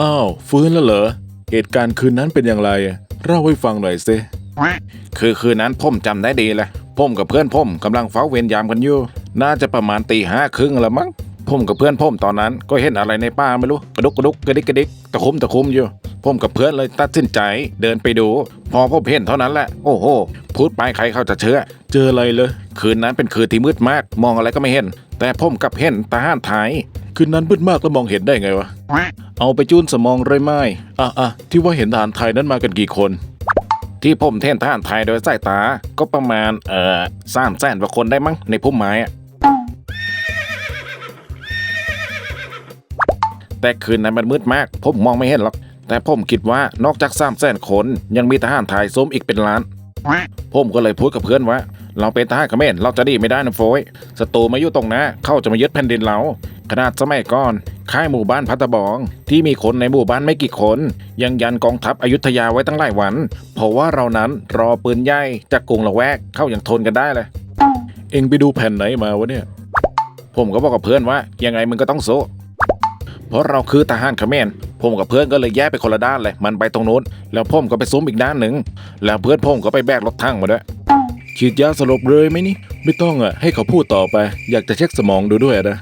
อ้าว ฟื้นแล้วเหรอ เหตุการณ์คืนนั้นเป็นอย่างไรเล่าให้ฟังหน่อยสิคือคืนนั้นผมจำได้ดีเลยผมกับเพื่อนผมกำลังเฝ้าเวรยามกันอยู่ น่าจะประมาณตีห้าครึ่งแล้วมั้งผมกับเพื่อนผมตอนนั้นก็เห็นอะไรในป่าไม่รู้กระดุกกระดุกกระดิกกระดิกตะคุ่มตะคุ่มอยู่ ผมกับเพื่อนเลยตัดสินใจเดินไปดู พอผมเห็นเท่านั้นแหละโอ้โหพูดไปใครเขาจะเชื่อ เจออะไรเลย คืนนั้นเป็นคืนที่มืดมาก มองอะไรก็ไม่เห็น แต่ผมกลับเห็นทหารไทย คืนนั้นมืดมากแล้วมองเห็นได้ไงวะ เอาไปจูนสมองไรไม่อะอะที่ว่าเห็นทหารไทยนั้นมากันกี่คน ที่ผมเห็นทหารไทยโดยสายตา ก็ประมาณ เอ่อสามแสนกว่าคนได้มั้งในพุ่มไม้อะแต่คืนนั้นมันมืดมาก ผมมองไม่เห็นหรอก แต่ผมคิดว่านอกจากสามแสนคนยังมีทหารไทยซุ้มอีกเป็นล้าน ผมก็เลยพูดกับเพื่อนว่า เราเป็นทหารเขมรเราจะดีไม่ได้นะโฟยศัตรูมาอยู่ตรงหน้า เข้าจะมายึดแผ่นดินเรา ขนาดสมัยก่อน ค่ายหมู่บ้านพัตะบอง ที่มีคนในหมู่บ้านไม่กี่คน ยังยันกองทัพอยุธยาไว้ตั้งหลายวัน เพราะว่าเรานั้นรอปืนใหญ่จากกรุงละแวกเข้าอย่างทนกันได้เลย เอ็งไปดูแผ่นไหนมาวะเนี่ย ผมก็บอกกับเพื่อนว่า ยังไงมึงก็ต้องสู้เพราะเราคือทหารเขมรผมกับเพื่อนก็เลยแยกไปคนละด้านเลย มันไปตรงนู้น แล้วผมก็ไปซุ้มอีกด้านหนึ่ง แล้วเพื่อนผมก็ไปแบกรถทั้งมาด้วยฉีดยาสลบเลยไหมนี่ ไม่ต้องอะ ให้เขาพูดต่อไป อยากจะเช็คสมองดูด้วยนะ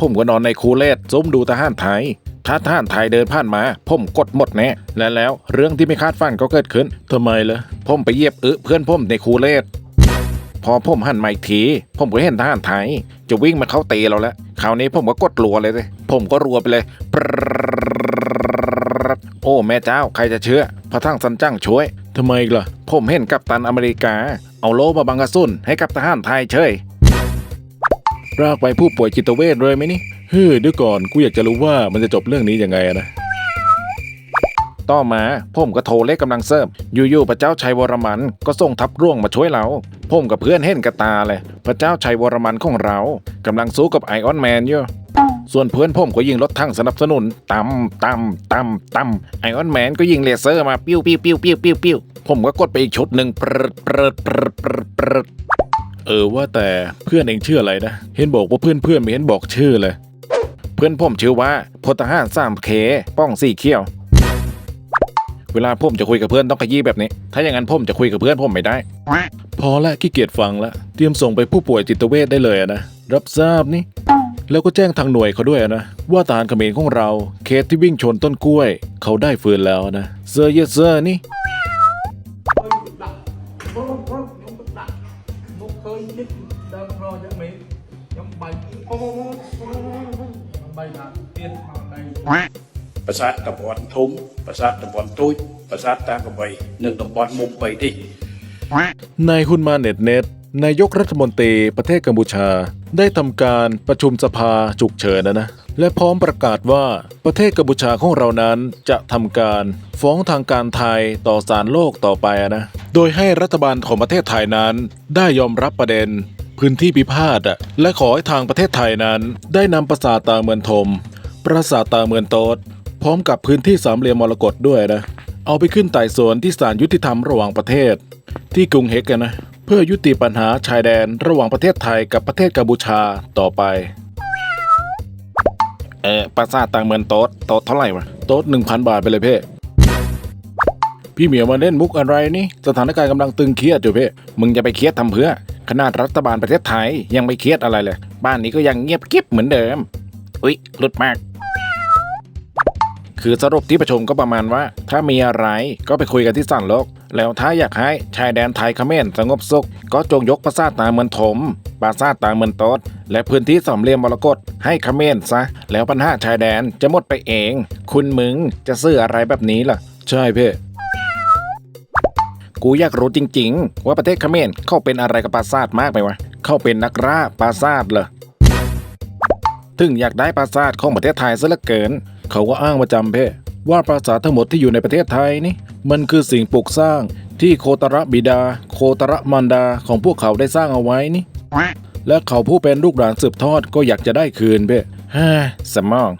ผมก็นอนในคูเลตซุ้มดูทหารไทย ถ้าทหารไทยเดินผ่านมา ผมกดหมดแน่และแล้วเรื่องที่ไม่คาดฝันก็เกิดขึ้นทำไมล่ะผมไปเยียบอึเพื่อนผมในคูเลตพอผมหันมาอีกที ผมก็เห็นทหารไทย จะวิ่งมาเข้าตีเราแล้วคราวนี้ผมก็กดรัวเลยสิผมก็รัวไปเลย โอ้แม่เจ้าใครจะเชื่อ พระทั้งสันจ้างช่วยทำไมอีกล่ะ ผมเห็นกัปตันอเมริกา เอาโลมาบังกระสุนให้กับทหารไทยเฉย รากไปผู้ป่วยจิตเวชเลยไหมนี่เฮ้ยเดี๋ยวก่อนกูอยากจะรู้ว่ามันจะจบเรื่องนี้ยังไงนะต่อมาผมก็โทรเรียกกำลังเสริมอยู่ๆพระเจ้าชัยวรมันก็ส่งทัพร่วงมาช่วยเราผมกับเพื่อนเห็นกระตาเลย พระเจ้าชัยวรมันของเรากำลังสู้กับไอออนแมนอยู่ส่วนเพื่อนผมก็ยิงรถทั้งสนับสนุนตัมตัมตัมตัมไอออนแมนก็ยิงเลเซอร์มาปิ้วปิ้วปิ้วปิ้วปิ้วปิ้วผมก็กดไปอีกชุดหนึ่งเปรดเปรดเปรดเปรด เออว่าแต่เพื่อนเองชื่ออะไรนะ เห็นบอกว่าเพื่อนเพื่อนไม่เห็นบอกชื่อเลย เพื่อนผมชื่อว่าพลทหารสามเคป้องสี่เขี้ยว เวลาผมจะคุยกับเพื่อนต้องขยี้แบบนี้ ถ้าอย่างนั้นผมจะคุยกับเพื่อนผมไม่ได้ พอละขี้เกียจฟังละเตรียมส่งไปผู้ป่วยจิตเวชได้เลยนะรับทราบนี่แล้วก็แจ้งทางหน่วยเขาด้วยนะ ว่าทหารเขมรของเราเคสที่วิ่งชนต้นกล้วย เขาได้ฟื้นแล้วนะเซอร์เยสเซอร์นี่ បែកអូខ្ញុំបែកថាទៀតមកដៃ ប្រាសាទតំបន់ធំប្រាសាទតំបន់តូចប្រាសាទតាកំបីនិងតំបន់មុំបីនេះ นายฮุนมาเน็ตเน็ตนายกรัฐมนตรีประเทศกัมพูชา ได้ทำการประชุมสภาฉุกเฉินนะนะ และพร้อมประกาศว่าประเทศกัมพูชาของเรานั้นจะทำการฟ้องทางการไทยต่อศาลโลกต่อไปอะนะ โดยให้รัฐบาลของประเทศไทยนั้น ได้ยอมรับประเด็น พื้นที่พิพาทอะและขอให้ทางประเทศไทยนั้น ได้นำปราสาทตาเมือนทม ปราสาทตาเมือนโตดพร้อมกับพื้นที่สามเหลี่ยมมรกตด้วยนะ เอาไปขึ้นไต่สวนที่ศาลยุติธรรมระหว่างประเทศ ที่กรุงเฮกกันนะ เพื่อยุติปัญหาชายแดนระหว่างประเทศไทยกับประเทศกัมพูชาต่อไป เออปราสาทต่างเมืองโต๊ดโต๊ดเท่าไหร่วะโต๊ดหนึ่งพันบาทไปเลยเพ่พี่เหมียวมาเล่นมุกอะไรนี่ สถานการณ์กำลังตึงเครียดอยู่เพ่มึงจะไปเครียดทำเพื่อ ขนาดรัฐบาลประเทศไทยยังไม่เครียดอะไรเลย บ้านนี้ก็ยังเงียบกิ๊บเหมือนเดิม อุ๊ยหลุดมาก คือสรุปที่ประชุมก็ประมาณว่า ถ้ามีอะไรก็ไปคุยกันที่ศาลโลก แล้วถ้าอยากให้ชายแดนไทยเขมรสงบสุข ก็จงยกปราสาทตาเมืองถม ปราสาทตาเมืองโตดและพื้นที่สามเหลี่ยมมรกตให้เขมรซะ แล้วปัญหาชายแดนจะหมดไปเอง คุณมึงจะซื้ออะไรแบบนี้ล่ะ ใช่เพ่ กูอยากรู้จริง ๆ ว่าประเทศเขมรเข้าเป็นอะไรกับปราสาทมากไหมวะ เข้าเป็นนักล่าปราสาทเหรอถึงอยากได้ปราสาทของประเทศไทยซะเหลือเกิน เขาก็อ้างประจำเพ่ว่าปราสาททั้งหมดที่อยู่ในประเทศไทยนี่มันคือสิ่งปลูกสร้างที่โคตรบิดา โคตรมารดาของพวกเขาได้สร้างเอาไว้นี่ และเขาผู้เป็นลูกหลานสืบทอดก็อยากจะได้คืนเพ่ฮ่าสมอง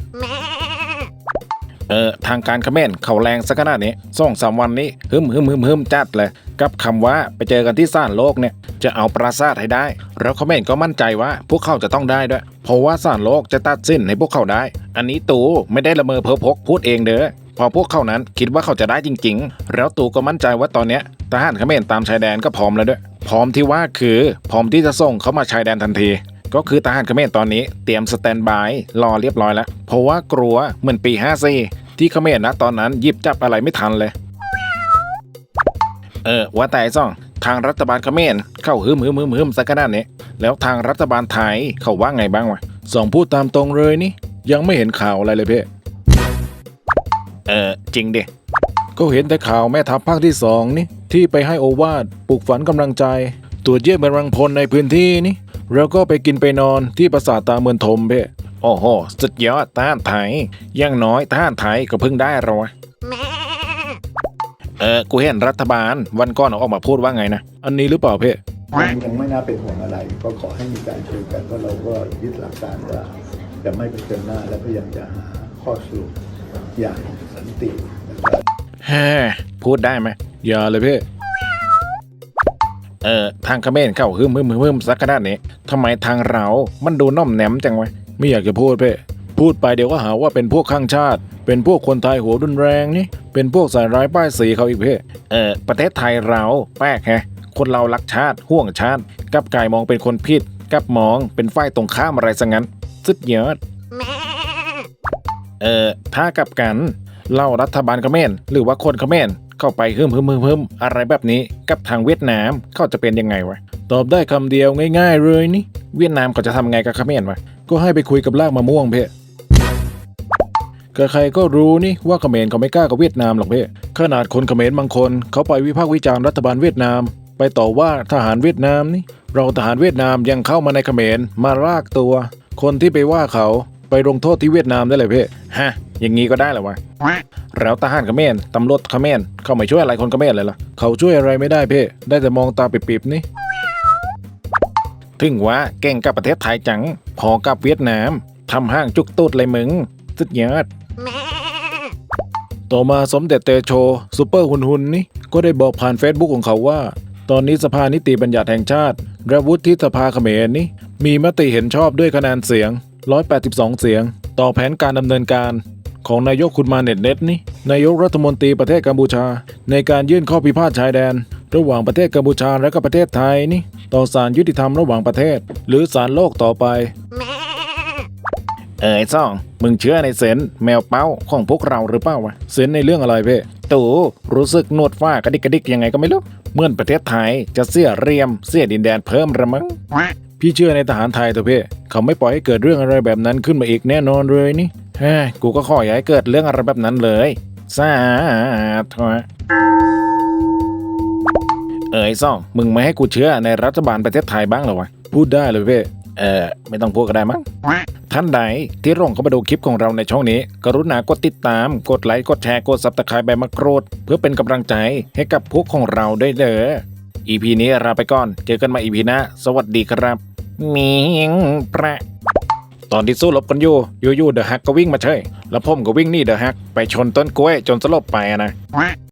เออทางการเขมรเขาแรงสักขนาดนี้สองสามวันนี้ฮึมฮึมฮึมฮึมจัดเลย กับคำว่าไปเจอกันที่ซ่านโลกเนี่ยจะเอาปราสาทให้ได้ แล้วเขมรก็มั่นใจว่าพวกเขาจะต้องได้ด้วย เพราะว่าศาลโลกจะตัดสินให้พวกเขาได้ อันนี้ตูไม่ได้ละเมอเพ้อพกพูดเองเด้อพอพวกเขานั้นคิดว่าเขาจะได้จริง ๆ แล้วตูก็มั่นใจว่าตอนเนี้ยทหารเขมรตามชายแดนก็พร้อมแล้วด้วย พร้อมที่ว่าคือพร้อมที่จะส่งเขามาชายแดนทันที ก็คือทหารเขมรตอนนี้เตรียมสแตนบายรอเรียบร้อยแล้ว เพราะว่ากลัวเหมือนปี 54 ที่เขมรนะตอนนั้นหยิบจับอะไรไม่ทันเลย เออว่าแต่ซ่องทางรัฐบาลเขมรเข้าฮึมฮึมฮึมฮึมสักขนาดนี้แล้วทางรัฐบาลไทยเขาว่าไงบ้างวะสองพูดตามตรงเลยนี่ ยังไม่เห็นข่าวอะไรเลยเพ่เออจริงดิก็เห็นแต่ข่าวแม่ทัพภาคที่สองนี่ที่ไปให้โอวาดปลุกฝันกำลังใจ ตรวจเยี่ยมกำลังพลในพื้นที่นี่ แล้วก็ไปกินไปนอนที่ปราสาทตาเมือนทมเพ่โอ้โหสุดยอดทหารไทยอยังน้อยทหารไทยก็เพิ่งได้เราวะเออกูเห็นรัฐบาลวันก่อนออกมาพูดว่าไงนะ อันนี้หรือเปล่าเพ่ยังยังไม่น่าเป็นห่วงอะไร ก็ขอให้มีการคุยกันเพราะเราก็ยึดหลักการว่าจะไม่เผชิญหน้าและพยายามจะหาข้อสรุปอย่างสันตินะครับแฮ่พูดได้ไหมอย่าเลยเพ่ เออทางเขมรเข้าฮึมฮึมฮึมฮึมสักขนาดนี้ทำไมทางเรามันดูน่อมแนมจังวะไม่อยากจะพูดเพ่พูดไปเดี๋ยวก็หาว่าเป็นพวกข้างชาติ เป็นพวกคนไทยหัวรุนแรงนี่ เป็นพวกใส่ร้ายป้ายสีเขาอีกเพ่เออประเทศไทยเราแปลกแฮะ คนเรารักชาติห่วงชาติกลับกลายมองเป็นคนผิดกลับมองเป็นฝ่ายตรงข้ามอะไรซะงั้น สุดยอดเออถ้ากลับกันเล่ารัฐบาลเขมรหรือว่าคนเขมร เข้าไปฮึมฮึมฮึมฮึมอะไรแบบนี้กับทางเวียดนามเขาจะเป็นยังไงวะตอบได้คำเดียวง่าย ๆ เลยนี่เวียดนามเขาจะทำไงกับเขมรวะก็ให้ไปคุยกับลากมะม่วงเพ่ก็ใครก็รู้นี่ว่าเขมรเขาไม่กล้ากับเวียดนามหรอกเพ่ขนาดคนเขมรบางคนเขาไปวิพากษ์วิจารณ์รัฐบาลเวียดนาม ไปต่อว่าทหารเวียดนามนี่เราทหารเวียดนามยังเข้ามาในเขมรมาลากตัว คนที่ไปว่าเขา ไปลงโทษที่เวียดนามได้เลยเพ่ฮะ อย่างงี้ก็ได้เหรอวะแล้วทหารเขมรตำรวจเขมรเขาไม่ช่วยอะไรคนเขมรเลยเหรอเขาช่วยอะไรไม่ได้เพ่ได้แต่มองตาปิบๆนี่ถึงว่าเก่งกับประเทศไทยจัง พอกับเวียดนามทำห้างจุกตูดเลยมึงสุดยอดต่อมาสมเด็จเตโชซูเปอร์หุนหุนนี่ก็ได้บอกผ่านเฟซบุ๊กของเขาว่า ตอนนี้สภานิติบัญญัติแห่งชาติ และวุฒิสภาเขมรนี่มีมติเห็นชอบด้วยคะแนนเสียง 182 เสียง ต่อแผนการดำเนินการของนายกคุณมาเน็ตเน็ตนี่นายกรัฐมนตรีประเทศกัมพูชา ในการยื่นข้อพิพาทชายแดน ระหว่างประเทศกัมพูชาและก็ประเทศไทยนี่ต่อศาลยุติธรรมระหว่างประเทศ หรือศาลโลกต่อไป เอ๋ยซ่อง มึงเชื่อในเซนแมวเป้าของพวกเราหรือเปล่าวะเซนในเรื่องอะไรเพ่ตู่รู้สึกนวดฝ้ากระดิกกระดิกยังไงก็ไม่รู้เมื่อประเทศไทยจะเสียเรียมเสียดินแดนเพิ่มระมั้ง พี่เชื่อในทหารไทยเถอะเพ่เขาไม่ปล่อยให้เกิดเรื่องอะไรแบบนั้นขึ้นมาอีกแน่นอนเลยนี่เฮ้ยกูก็ขออย่าให้เกิดเรื่องอะไรแบบนั้นเลยสาธุเอ๋ยซ่องมึงไม่ให้กูเชื่อในรัฐบาลประเทศไทยบ้างเหรอวะพูดได้เลยเพ่เออไม่ต้องพูดก็ได้มั้งท่านใดที่ร่งเข้ามาดูคลิปของเราในช่องนี้ กรุณากดติดตาม กดไลค์ กดแชร์ กดซับสไครต์ใบมะกรูดเพื่อเป็นกำลังใจให้กับพวกของเราด้วยเด้อ EP นี้ลาไปก่อน เจอกันใหมา EP หน้า สวัสดีครับ มิงประตอนที่สู้รบกันอยู่อยู่ๆเดอะฮักก็วิ่งมาเฉยแล้วผมก็วิ่งหนี่เดอะฮักไปชนต้นกล้วยจนสลบไปนะ